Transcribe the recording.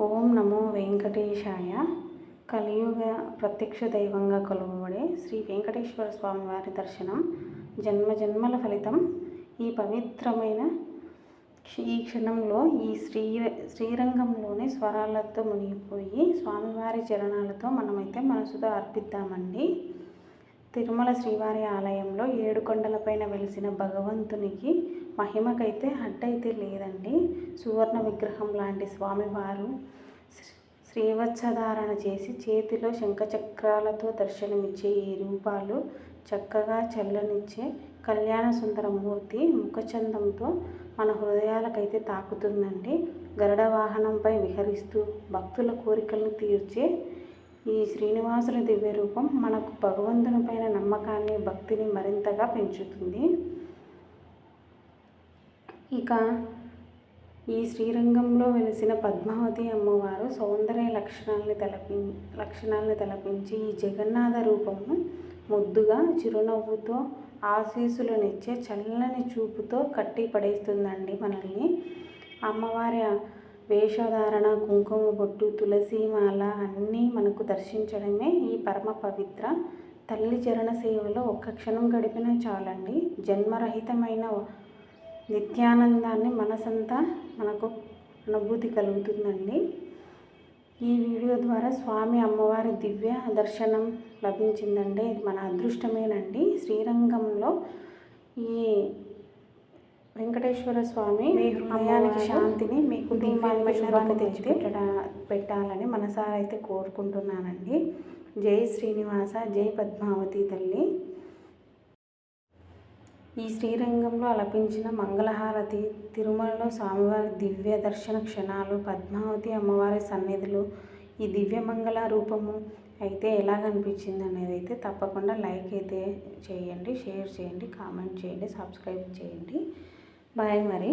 ఓం నమో వెంకటేశాయ. కలియుగ ప్రత్యక్ష దైవంగా కొలువబడే శ్రీ వెంకటేశ్వర స్వామి వారి దర్శనం. జన్మ జన్మల ఫలితం. ఈ పవిత్రమైన ఈ క్షణంలో ఈ శ్రీ శ్రీరంగంలోని స్వరాలతో మునిగిపోయి స్వామివారి చరణాలతో మనమైతే మనసుతో అర్పిద్దామండి. తిరుమల శ్రీవారి ఆలయంలో ఏడు కొండలపైన వెలిసిన భగవంతునికి మహిమకైతే అడ్డైతే లేదండి. సువర్ణ విగ్రహం లాంటి స్వామివారు శ్రీవత్సధారణ చేసి చేతిలో శంఖచక్రాలతో దర్శనమిచ్చే ఈ రూపాలు చక్కగా చల్లనిచ్చే కళ్యాణ సుందరమూర్తి ముఖచందంతో మన హృదయాలకైతే తాకుతుందండి. గరుడ వాహనంపై విహరిస్తూ భక్తుల కోరికలను తీర్చే ఈ శ్రీనివాసుని దివ్య రూపం మనకు భగవంతుని పైన నమ్మకాన్ని భక్తిని మరింతగా పెంచుతుంది. ఇక ఈ శ్రీరంగంలో వెలిసిన పద్మావతి అమ్మవారు సౌందర్య లక్షణాలని తలపి లక్షణాలను తలపించి ఈ జగన్నాథ రూపము ముద్దుగా చిరునవ్వుతో ఆశీస్సులనిచ్చే చల్లని చూపుతో కట్టి పడేస్తుందండి మనల్ని. అమ్మవారి వేషధారణ కుంకుమ బొట్టు తులసిమాల అన్నీ మనకు దర్శించడమే ఈ పరమ పవిత్ర తల్లి చరణ సేవలో ఒక్క క్షణం గడిపినా చాలండి. జన్మరహితమైన నిత్యానందాన్ని మనసంతా మనకు అనుభూతి కలుగుతుందండి. ఈ వీడియో ద్వారా స్వామి అమ్మవారి దివ్య దర్శనం లభించిందండి ఇది మన అదృష్టమేనండి. శ్రీరంగంలో ఈ వెంకటేశ్వర స్వామి మీ హృదయానికి శాంతిని మీ కుటుంబానికి శుభాన్ని తెచ్చి పెట్టాలని మనసారా అయితే కోరుకుంటున్నానండి. జై శ్రీనివాస జై పద్మావతి తల్లి. ఈ శ్రీరంగంలో అలపించిన మంగళహారతి తిరుమలలో స్వామివారి దివ్య దర్శన క్షణాలు పద్మావతి అమ్మవారి సన్నిధులు ఈ దివ్య మంగళ రూపము అయితే ఎలాగనిపించింది అనేది అయితే తప్పకుండా లైక్ అయితే చేయండి షేర్ చేయండి కామెంట్ చేయండి సబ్స్క్రైబ్ చేయండి. బాయ్ మరి.